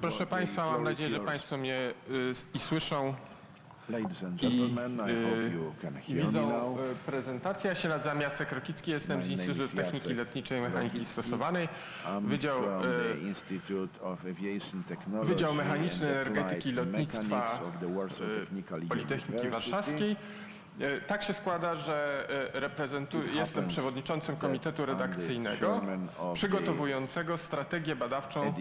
Proszę Państwa, mam nadzieję, że. Państwo mnie y, i słyszą i y, widzą y, prezentację. Ja się nazywam Jacek Rokicki, jestem z Instytutu Techniki Lotniczej i Mechaniki. Stosowanej, Wydział, Wydział Mechaniczny Energetyki i Lotnictwa Politechniki. Warszawskiej. E, Tak się składa, że e, reprezentuję, jestem przewodniczącym komitetu redakcyjnego przygotowującego strategię badawczą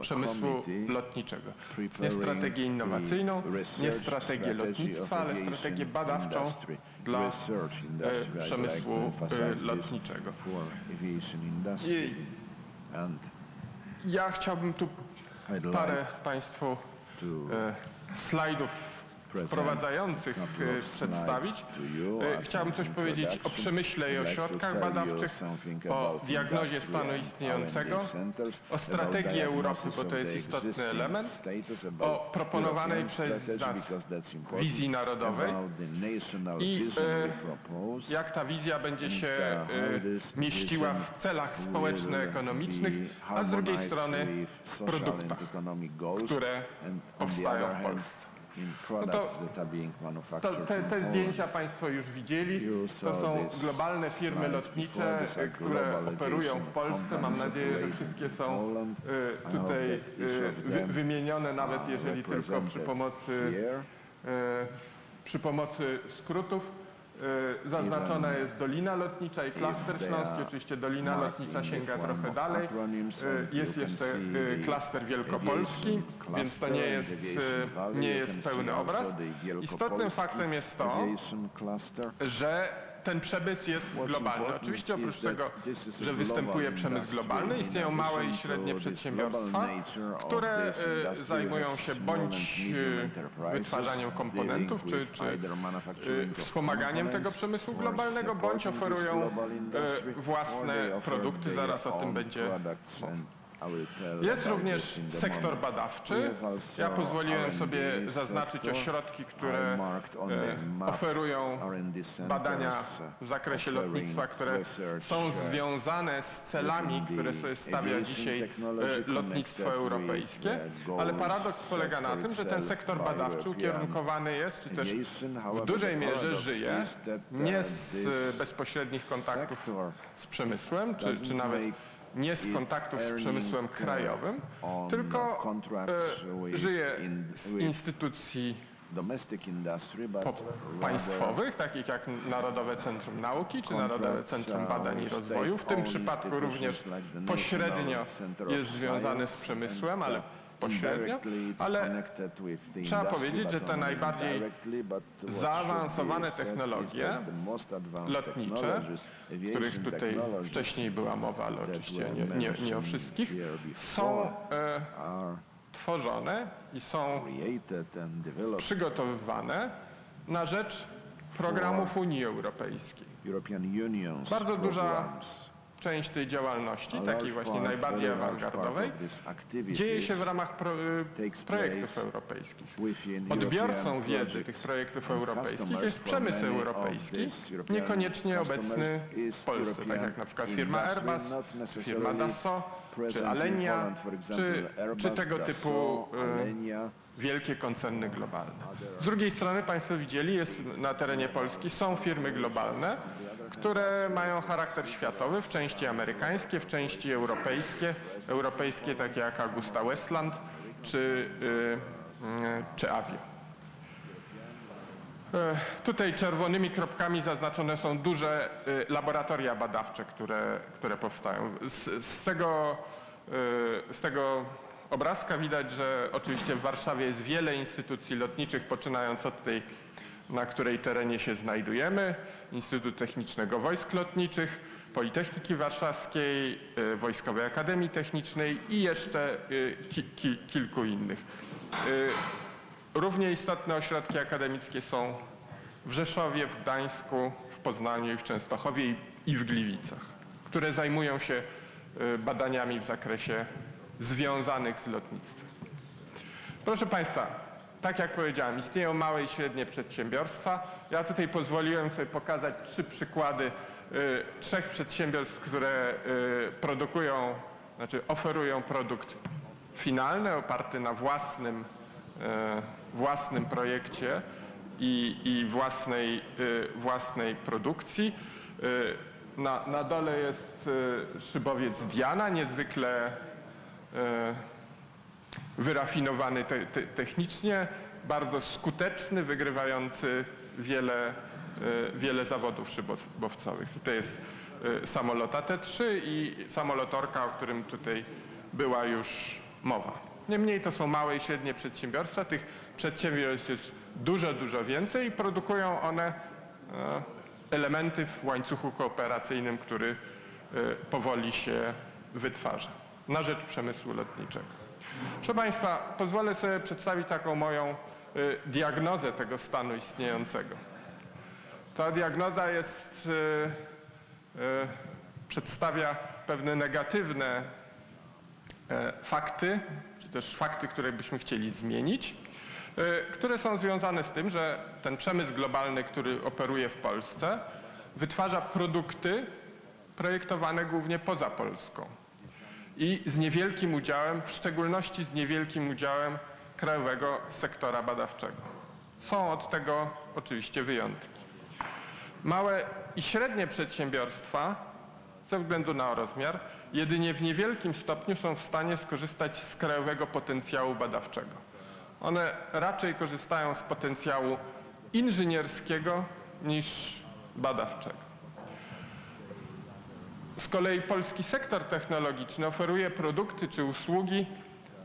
przemysłu lotniczego. Nie strategię innowacyjną, nie strategię lotnictwa, ale strategię badawczą dla e, przemysłu lotniczego. I ja chciałbym tu parę Państwu slajdów wprowadzających e, przedstawić. E, Chciałbym coś powiedzieć o przemyśle i I'd o like to środkach tell you badawczych, o diagnozie stanu istniejącego, o strategii Europy, bo to jest istotny element, o proponowanej przez nas wizji narodowej i, e, jak ta wizja będzie się mieściła w celach społeczno-ekonomicznych, a z drugiej strony w produktach, które powstają w Polsce. No to- To, te, te zdjęcia Państwo już widzieli. To są globalne firmy lotnicze, które operują w Polsce. Mam nadzieję, że wszystkie są hope tutaj them wymienione, nawet jeżeli tylko przy pomocy, e, przy pomocy skrótów. E, Zaznaczona jest Dolina Lotnicza i Klaster Śląski. Oczywiście Dolina Lotnicza sięga trochę dalej. E, Jest jeszcze e, Klaster Wielkopolski, więc to nie jest, nie jest pełny obraz. Istotnym faktem jest to, że ten przemysł jest globalny. Oczywiście oprócz tego, że występuje przemysł globalny, istnieją małe i średnie przedsiębiorstwa, które e, zajmują się bądź e, wytwarzaniem komponentów, czy, czy e, wspomaganiem tego przemysłu globalnego, bądź oferują własne produkty, zaraz o tym będzie Jest również sektor badawczy. Ja pozwoliłem sobie zaznaczyć ośrodki, które e, oferują badania w zakresie lotnictwa, które są związane z celami, które sobie stawia dzisiaj e, lotnictwo europejskie, ale paradoks polega na tym, że ten sektor badawczy ukierunkowany jest, czy też w dużej mierze żyje nie z bezpośrednich kontaktów z przemysłem, czy, czy nawet nie z kontaktów z przemysłem krajowym, tylko e, żyje z instytucji państwowych, takich jak Narodowe Centrum Nauki czy Narodowe Centrum Badań i Rozwoju. W tym przypadku również pośrednio jest związany z przemysłem, ale ale trzeba powiedzieć, że te najbardziej zaawansowane technologie lotnicze, których tutaj wcześniej była mowa, ale oczywiście nie, nie, nie o wszystkich, są e, tworzone i są przygotowywane na rzecz programów Unii Europejskiej. Bardzo duża. Część tej działalności, takiej właśnie najbardziej awangardowej, dzieje się w ramach pro, projektów europejskich. Odbiorcą wiedzy tych projektów europejskich jest przemysł europejski, niekoniecznie obecny w Polsce, tak jak na przykład firma Airbus, firma Dassault, czy Alenia, czy, czy tego typu Alenia. wielkie koncerny globalne. Z drugiej strony Państwo widzieli, jest na terenie Polski są firmy globalne, które mają charakter światowy, w części amerykańskie, w części europejskie, europejskie takie jak Augusta Westland czy, y, y, czy Avio. E, Tutaj czerwonymi kropkami zaznaczone są duże y, laboratoria badawcze, które, które powstają. Z, z, tego, z tego obrazka widać, że oczywiście w Warszawie jest wiele instytucji lotniczych, poczynając od tej, na której terenie się znajdujemy, Instytut Technicznego Wojsk Lotniczych, Politechniki Warszawskiej, y, Wojskowej Akademii Technicznej i jeszcze y, ki, ki, kilku innych. Y, Równie istotne ośrodki akademickie są w Rzeszowie, w Gdańsku, w Poznaniu i w Częstochowie i- w Gliwicach, które zajmują się badaniami w zakresie związanych z lotnictwem. Proszę Państwa, tak jak powiedziałem, istnieją małe i średnie przedsiębiorstwa. Ja tutaj pozwoliłem sobie pokazać trzy przykłady y, trzech przedsiębiorstw, które y, produkują, znaczy oferują produkt finalny, oparty na własnym, e, własnym projekcie i, i własnej, e, własnej produkcji. E, Na, na dole jest e, szybowiec Diana, niezwykle wyrafinowany te, te, technicznie, bardzo skuteczny, wygrywający wiele, e, wiele zawodów szybowcowych. Tutaj jest e, samolot AT-3 i samolot Orka, o którym tutaj była już mowa. Niemniej to są małe i średnie przedsiębiorstwa. Tych przedsiębiorstw jest dużo, dużo więcej i produkują one e, elementy w łańcuchu kooperacyjnym, który powoli się wytwarza na rzecz przemysłu lotniczego. Proszę Państwa, pozwolę sobie przedstawić taką moją y, diagnozę tego stanu istniejącego. Ta diagnoza jest, y, y, przedstawia pewne negatywne e, fakty, czy też fakty, które byśmy chcieli zmienić, które są związane z tym, że ten przemysł globalny, który operuje w Polsce, wytwarza produkty projektowane głównie poza Polską i z niewielkim udziałem, w szczególności z niewielkim udziałem krajowego sektora badawczego. Są od tego oczywiście wyjątki. Małe i średnie przedsiębiorstwa, ze względu na rozmiar, jedynie w niewielkim stopniu są w stanie skorzystać z krajowego potencjału badawczego. One raczej korzystają z potencjału inżynierskiego niż badawczego. Kolei polski sektor technologiczny oferuje produkty czy usługi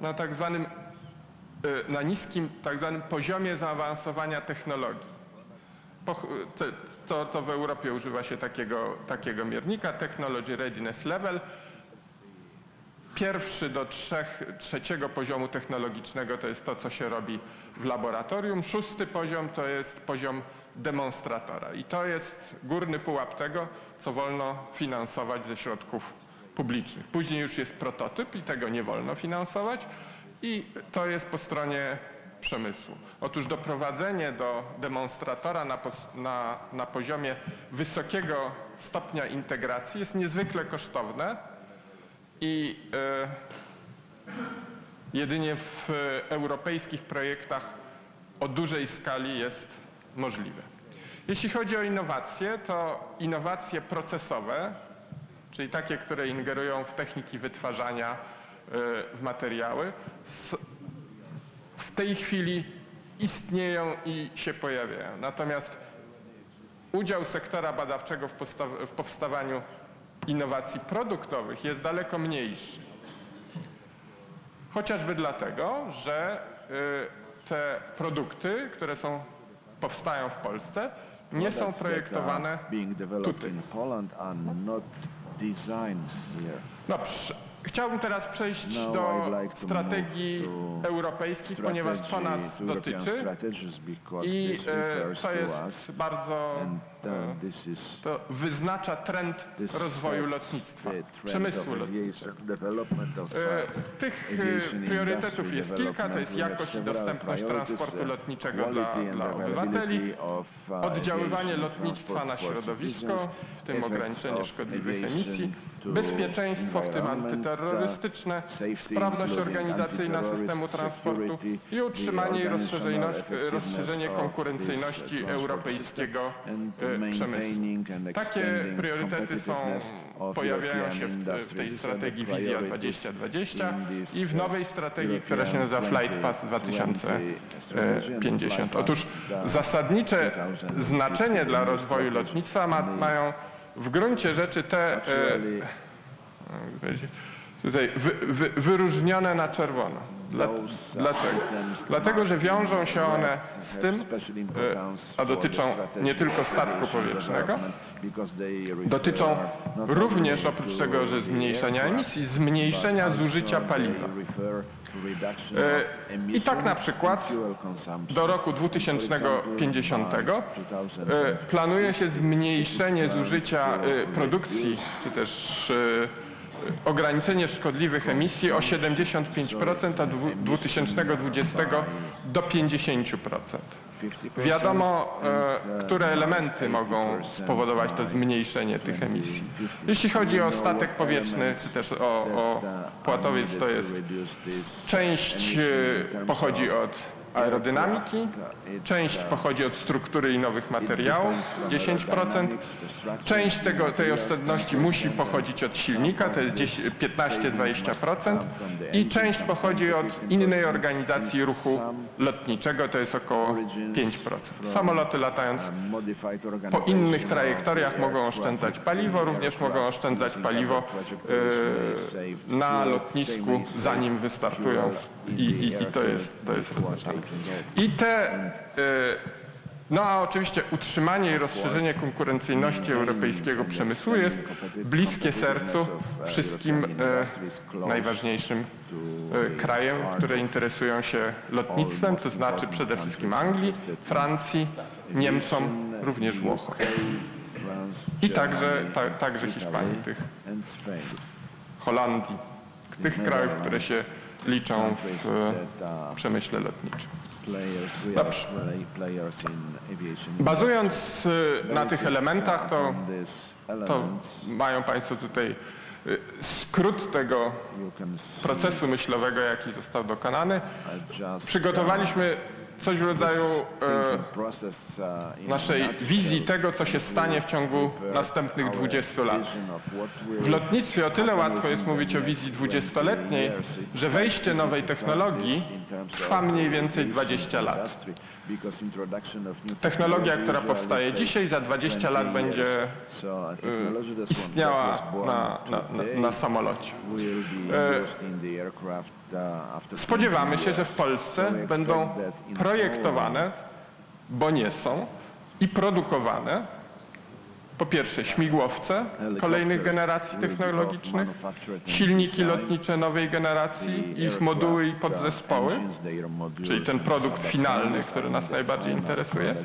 na tak zwanym, y, na niskim tak zwanym poziomie zaawansowania technologii. To, to, to w Europie używa się takiego, takiego miernika Technology Readiness Level. Pierwszy do trzech, trzeciego poziomu technologicznego to jest to, co się robi w laboratorium. Szósty poziom to jest poziom demonstratora. I to jest górny pułap tego, co wolno finansować ze środków publicznych. Później już jest prototyp i tego nie wolno finansować. I to jest po stronie przemysłu. Otóż doprowadzenie do demonstratora na, na, na poziomie wysokiego stopnia integracji jest niezwykle kosztowne i e, jedynie w europejskich projektach o dużej skali jest możliwe. Jeśli chodzi o innowacje, to innowacje procesowe, czyli takie, które ingerują w techniki wytwarzania, e, w materiały, w tej chwili istnieją i się pojawiają. Natomiast udział sektora badawczego w, w powstawaniu innowacji produktowych jest daleko mniejszy. Chociażby dlatego, że y, te produkty, które są, powstają w Polsce, nie są projektowane tutaj. here. No, chciałbym teraz przejść do strategii europejskich, ponieważ to nas dotyczy i e, to jest bardzo, to wyznacza trend rozwoju lotnictwa, przemysłu lotniczego. E, Tych e, priorytetów jest kilka, to jest jakość i dostępność transportu uh, lotniczego dla, dla obywateli, uh, oddziaływanie lotnictwa na środowisko, w tym ograniczenie szkodliwych emisji, bezpieczeństwo, w tym antyterrorystyczne, uh, safety, sprawność organizacyjna systemu transportu i utrzymanie i rozszerzenie, konkurencyjności europejskiego e, and Takie priorytety są, pojawiają się w, w tej strategii Wizja priorities 2020 in this, i w uh, nowej strategii, która się nazywa Flight Path 2050. Otóż zasadnicze znaczenie dla rozwoju lotnictwa ma, mają w gruncie rzeczy te e, Actually, tutaj wy, wy, wyróżnione na czerwono. Dla, dlaczego? Dlatego, że wiążą się one z tym, e, a dotyczą nie tylko statku powietrznego, dotyczą również oprócz tego, że zmniejszenia emisji, zmniejszenia zużycia paliwa. E, I tak na przykład do roku For example, 2050 by e, 2050, planuje się zmniejszenie zużycia produkcji czy też ograniczenie szkodliwych emisji o 75%, a dwu- 2020 do 50%. 50% Wiadomo, e, które elementy mogą 90% spowodować to zmniejszenie tych emisji. 2050. Jeśli chodzi o statek powietrzny, czy też o, o płatowiec, to jest część e, pochodzi od aerodynamiki, część pochodzi od struktury i nowych materiałów, depends from 10%. aerodynamics, the structure, Część tego, tej oszczędności 10%, musi pochodzić od silnika, to jest 10 15-20% i część pochodzi od innej organizacji ruchu lotniczego, to jest około 5%. Samoloty latając po innych trajektoriach mogą oszczędzać paliwo, również mogą oszczędzać paliwo save na lotnisku, zanim wystartują i, i, i to jest, to jest rozważane. I te, e, no a oczywiście utrzymanie i rozszerzenie konkurencyjności europejskiego przemysłu jest bliskie sercu wszystkim e, najważniejszym e, krajem, które interesują się lotnictwem, to znaczy przede wszystkim Anglii, Francji, Niemcom, również Włochom. I także, ta, także Hiszpanii, tych. Holandii, tych krajów, które się liczą w e, are przemyśle lotniczym. Bazując e, na tych elementach, to, to mają Państwo tutaj e, skrót tego procesu myślowego, jaki został dokonany. Przygotowaliśmy coś w rodzaju e, naszej wizji tego, co się stanie w ciągu następnych 20 lat. W lotnictwie o tyle łatwo jest mówić o wizji 20-letniej, że wejście nowej technologii trwa mniej więcej 20 lat. Technologia, która powstaje dzisiaj, za 20 lat będzie e, istniała na, na, na, na samolocie. Spodziewamy się, że w Polsce będą projektowane, bo nie są, i produkowane po pierwsze śmigłowce kolejnych generacji technologicznych, silniki lotnicze nowej generacji, ich moduły i podzespoły, czyli ten produkt finalny, który nas najbardziej interesuje,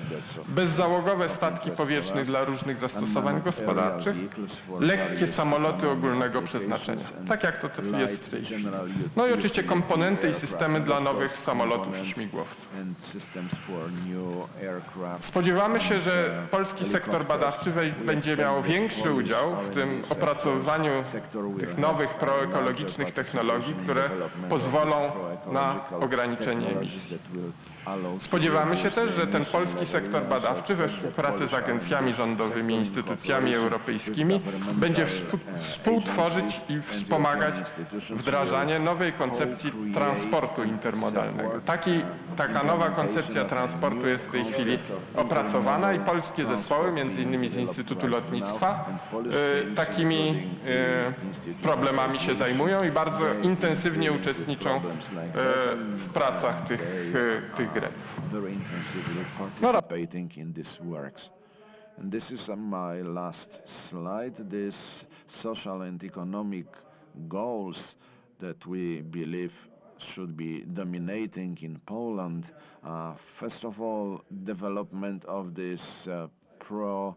bezzałogowe statki powietrzne dla różnych zastosowań gospodarczych, lekkie samoloty ogólnego przeznaczenia, tak jak to jest w tej chwili. No i oczywiście komponenty i systemy dla nowych samolotów i śmigłowców. Spodziewamy się, że polski sektor badawczy weź- będzie miał większy udział w tym opracowywaniu tych nowych proekologicznych technologii, które pozwolą na ograniczenie emisji. Spodziewamy się też, że ten polski sektor badawczy we współpracy z agencjami rządowymi, instytucjami europejskimi będzie współ- współtworzyć i wspomagać wdrażanie nowej koncepcji transportu intermodalnego. Taki, taka nowa koncepcja transportu jest w tej chwili opracowana i polskie zespoły, między innymi z Instytutu Lotnictwa, y, takimi y, problemami się zajmują i bardzo intensywnie uczestniczą y, w pracach tych, tych gremiów. very intensively No dobra. participating in these works. And this is uh, my last slide. These social and economic goals that we believe should be dominating in Poland. Uh, first of all, development of this uh, pro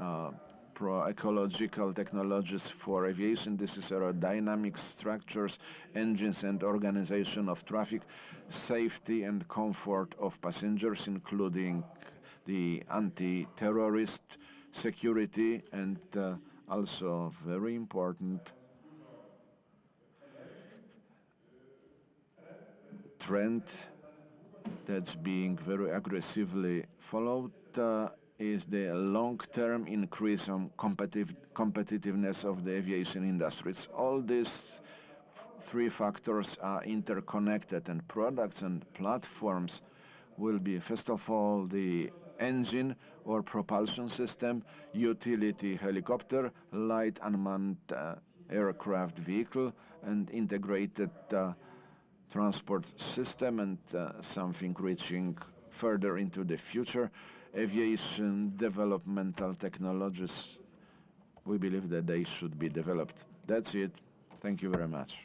uh, pro-ecological technologies for aviation. This is aerodynamic structures, engines and organization of traffic, safety and comfort of passengers, including the anti-terrorist security and uh, also very important trend that's being very aggressively followed uh, is the long-term increase on competitiveness of the aviation industries. All these three factors are interconnected and products and platforms will be first of all the engine or propulsion system, utility helicopter, light unmanned uh, aircraft vehicle and integrated uh, transport system and uh, something reaching further into the future. Aviation developmental technologies, we believe that they should be developed. That's it. Thank you very much.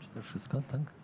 Czy to wszystko, tak?